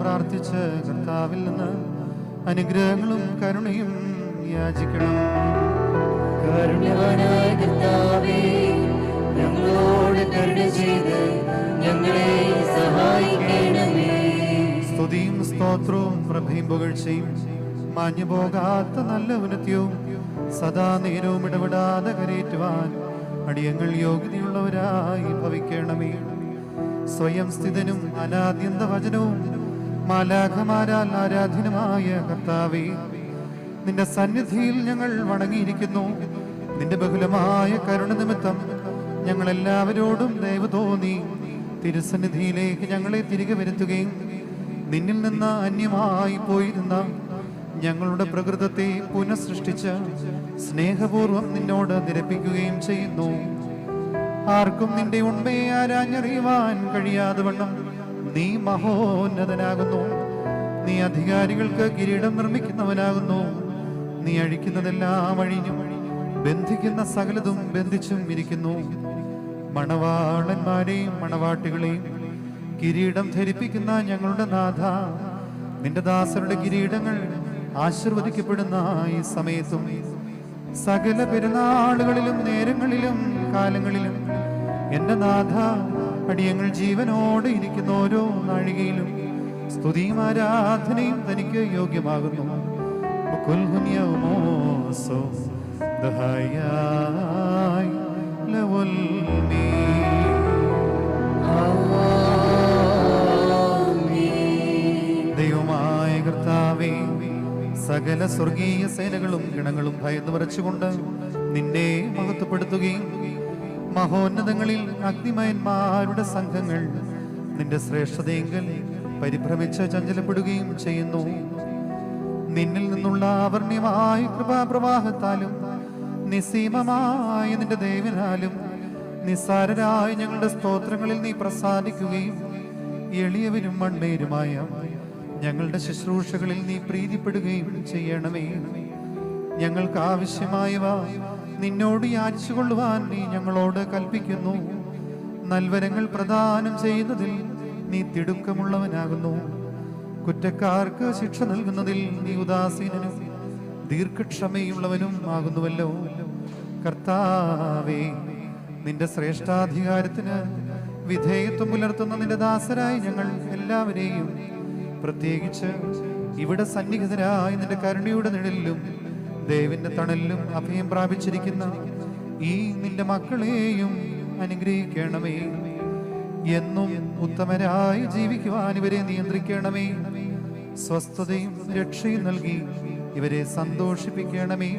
പ്രാർത്ഥിച്ച് കർത്താവിൽ നിന്ന് അനുഗ്രഹങ്ങളും കരുണയും യാചിക്കണം. കർത്താവേ ഞങ്ങളോട് കരുണ ചെയ്ത് ഞങ്ങളെ സഹായിക്കണമേ. സ്തുതിയും സ്തോത്രവും പ്രഭയും പുകഴ്ചയും മാഞ്ഞു പോകാത്ത നല്ല ഉന്നത്യവും സദാ നേരവും ഇടപെടാതെ കരയേറ്റുവാൻ അടിയങ്ങൾ യോഗ്യതയുള്ളവരായി ഭവിക്കണമേ. സ്വയം സ്ഥിതനും അനാദ്യന്ത വചനവും മാലാഖമാരാൽ ആരാധ്യനുമായ കർത്താവെ നിന്റെ സന്നിധിയിൽ ഞങ്ങൾ വണങ്ങിയിരിക്കുന്നു. നിന്റെ ബഹുലമായ കരുണ നിമിത്തം ഞങ്ങൾ എല്ലാവരോടും ദയവ് തോന്നി തിരുസന്നിധിയിലേക്ക് ഞങ്ങളെ തിരികെ വരുത്തുകയും നിന്നിൽ നിന്ന് അന്യമായി പോയിരുന്ന ഞങ്ങളുടെ പ്രകൃതത്തെ പുനഃസൃഷ്ടിച്ച് സ്നേഹപൂർവം നിന്നോട് നിരപ്പിക്കുകയും ചെയ്യുന്നു. ആർക്കും നിന്റെ ഉണ്മയെ ആരാഞ്ഞറിയുവാൻ കഴിയാതെ വണ്ണം. നീ മഹോന്നതനാകുന്നു. നീ അധികാരികൾക്ക് കിരീടം നിർമ്മിക്കുന്നവനാകുന്നു. നീ അഴിക്കുന്നതെല്ലാം അഴിഞ്ഞും ബന്ധിക്കുന്ന സകലതും ബന്ധിച്ചും ഇരിക്കുന്നു. മണവാളന്മാരെയും മണവാട്ടികളെയും കിരീടം ധരിപ്പിക്കുന്ന ഞങ്ങളുടെ നാഥ നിന്റെ ദാസരുടെ കിരീടങ്ങൾ ആശീർവദിക്കപ്പെടുന്ന ഈ സമയത്തും സകല പെരുന്നാളുകളിലും നേരങ്ങളിലും കാലങ്ങളിലും എന്റെ നാഥ അടിയങ്ങൾ ജീവനോടെ ഇരിക്കുന്ന ഓരോ നാഴികയിലും സ്തുതിയും ആരാധനയും തനിക്ക് യോഗ്യമാകുന്നു. ദൈവമായ കർത്താവേ സകല സ്വർഗീയ സേനകളും ഗണങ്ങളും ഭയന്ന് വരച്ചുകൊണ്ട് നിന്നെ മഹത്വപ്പെടുത്തുകയും മഹോന്നതങ്ങളിൽ അഗ്നിമയന്മാരുടെ സംഘങ്ങൾ നിന്റെ ശ്രേഷ്ഠതയെങ്കിൽ പരിഭ്രമിച്ച് ചഞ്ചലപ്പെടുകയും ചെയ്യുന്നു. നിന്നിൽ നിന്നുള്ള അവർണ്യമായ കൃപാപ്രവാഹത്താലും നിസ്സീമമായ നിന്റെ ദൈവനാലും നിസ്സാരരായ ഞങ്ങളുടെ സ്തോത്രങ്ങളിൽ നീ പ്രസാദിക്കുകയും എളിയവരും മൺമേരുമായ ഞങ്ങളുടെ ശുശ്രൂഷകളിൽ നീ പ്രീതിപ്പെടുകയും ചെയ്യണമേ. ഞങ്ങൾക്ക് ആവശ്യമായവ നിന്നോട് യാചിച്ചുകൊള്ളുവാൻ നീ ഞങ്ങളോട് കൽപ്പിക്കുന്നു. നൽവരങ്ങൾ പ്രദാനം ചെയ്യുന്നതിൽ നീ തിടുക്കമുള്ളവനാകുന്നു. കുറ്റക്കാർക്ക് ശിക്ഷ നൽകുന്നതിൽ നീ ഉദാസീനനും ദീർഘക്ഷമയുള്ളവനും ആകുന്നുവല്ലോ. കർത്താവേ നിന്റെ ശ്രേഷ്ഠാധികാരത്തിന് വിധേയത്വം പുലർത്തുന്ന നിന്റെ ദാസരായ ഞങ്ങൾ എല്ലാവരെയും പ്രത്യേകിച്ച് ഇവിടെ സന്നിഹിതരായ നിന്റെ കരുണയുടെ നിഴലിലും ദേവിന്റെ തണലിലും അഭയം പ്രാപിച്ചിരിക്കുന്ന ഈ നിന്റെ മക്കളെയും അനുഗ്രഹിക്കണമേ. എന്നും ഉത്തമരായി ജീവിക്കുവാൻ ഇവരെ നിയന്ത്രിക്കണമേ. സ്വസ്ഥതയും രക്ഷയും നൽകി ഇവരെ സന്തോഷിപ്പിക്കണമേ.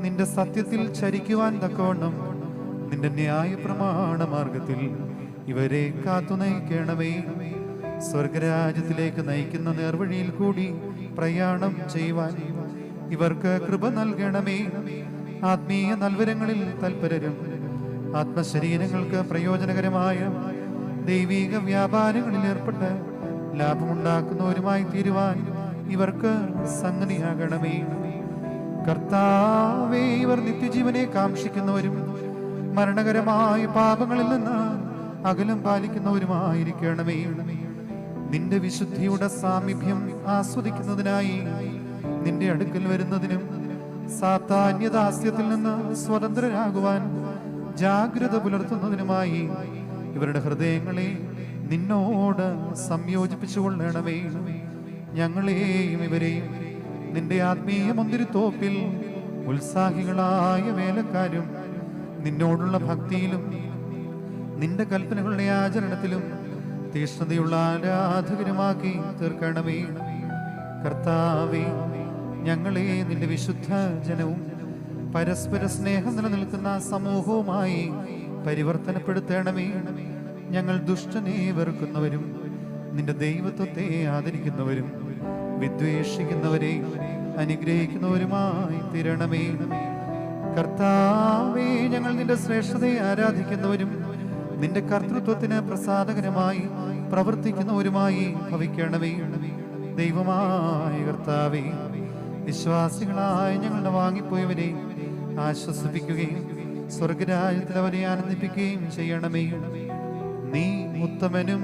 നിന്റെ സത്യത്തിൽ ചരിക്കുവാൻ തക്കവണ്ണം നിന്റെ ന്യായ പ്രമാണ മാർഗത്തിൽ ഇവരെ കാത്തു നയിക്കണമേ. സ്വർഗരാജ്യത്തിലേക്ക് നയിക്കുന്ന നേർവഴിയിൽ കൂടി പ്രയാണം ചെയ്യുവാൻ ഇവർക്ക് കൃപ നൽകണമേ. ആത്മീയ നൽവരങ്ങളിൽ തൽപരരും ആത്മശരീരങ്ങൾക്ക് പ്രയോജനകരമായ ദൈവീക വ്യാപാരങ്ങളിൽ ഏർപ്പെട്ട് ലാഭമുണ്ടാക്കുന്നവരുമായി തീരുവാൻ ഇവർക്ക് സംഗതിയാകണമേ. കർത്താവേ ഇവർ നിത്യജീവനെ കാക്ഷിക്കുന്നവരും മരണകരമായ പാപങ്ങളിൽ നിന്ന് അകലം പാലിക്കുന്നവരുമായിരിക്കണമേ. നിന്റെ വിശുദ്ധിയുടെ സാമീപ്യം ആസ്വദിക്കുന്നതിനായി നിന്റെ അടുക്കൽ വരുന്നതിനും സാത്താന്യദാസ്യത്തിൽ നിന്ന് സ്വതന്ത്രരാകുവാൻ ജാഗ്രത പുലർത്തുന്നതിനുമായി ഇവരുടെ ഹൃദയങ്ങളെ നിന്നോട് സംയോജിപ്പിച്ചു കൊള്ളണമേ ഞങ്ങളെയും ഇവരെയും നിന്റെ ആത്മീയ മുന്തിരിത്തോപ്പിൽ ഉത്സാഹികളായ വേലക്കാരും നിന്നോടുള്ള ഭക്തിയിലും നിന്റെ കൽപ്പനകളുടെ ആചരണത്തിലും തീഷ്ണതയുള്ള ആരാധകരുമാക്കി തീർക്കണമേ. കർത്താവേ ഞങ്ങളെ നിന്റെ വിശുദ്ധ ജനവും പരസ്പര സ്നേഹം നിലനിൽക്കുന്ന സമൂഹവുമായി പരിവർത്തനപ്പെടുത്തണമേ. ഞങ്ങൾ ദുഷ്ടനെ വെറുക്കുന്നവരും നിന്റെ ദൈവത്വത്തെ ആദരിക്കുന്നവരും വിദ്വേഷിക്കുന്നവരെ അനുഗ്രഹിക്കുന്നവരുമായി തിരണമേ. കർത്താവേ ഞങ്ങൾ നിന്റെ ശ്രേഷ്ഠതയെ ആരാധിക്കുന്നവരും നിന്റെ കർത്തൃത്വത്തിന് പ്രസാദകരമായി പ്രവർത്തിക്കുന്നവരുമായി ഭവിക്കണമേ. ദൈവമായ കർത്താവേ വിശ്വാസികളായ ഞങ്ങളുടെ വാങ്ങിപ്പോയവരെ ആശ്വസിപ്പിക്കുകയും സ്വർഗരാജ്യത്തിൽ അവരെ ആനന്ദിപ്പിക്കുകയും ചെയ്യണമേ. നീ ഉത്തമനും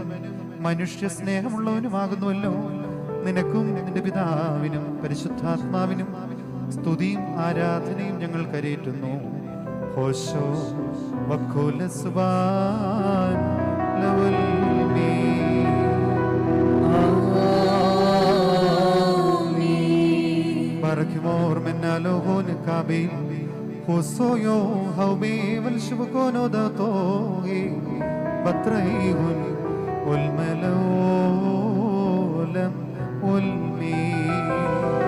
മനുഷ്യ സ്നേഹമുള്ളവനുമാകുന്നുവല്ലോ നിനക്കും നിന്റെ പിതാവിനും പരിശുദ്ധാത്മാവിനും സ്തുതിയും ആരാധനയും ഞങ്ങൾ കരയേറ്റുന്നു. ഹോശോ വക്കോല ലവല്ല ലവൽ حبيب خصويو حبيب الشبكون دطوغي بطريهن والملولم والمين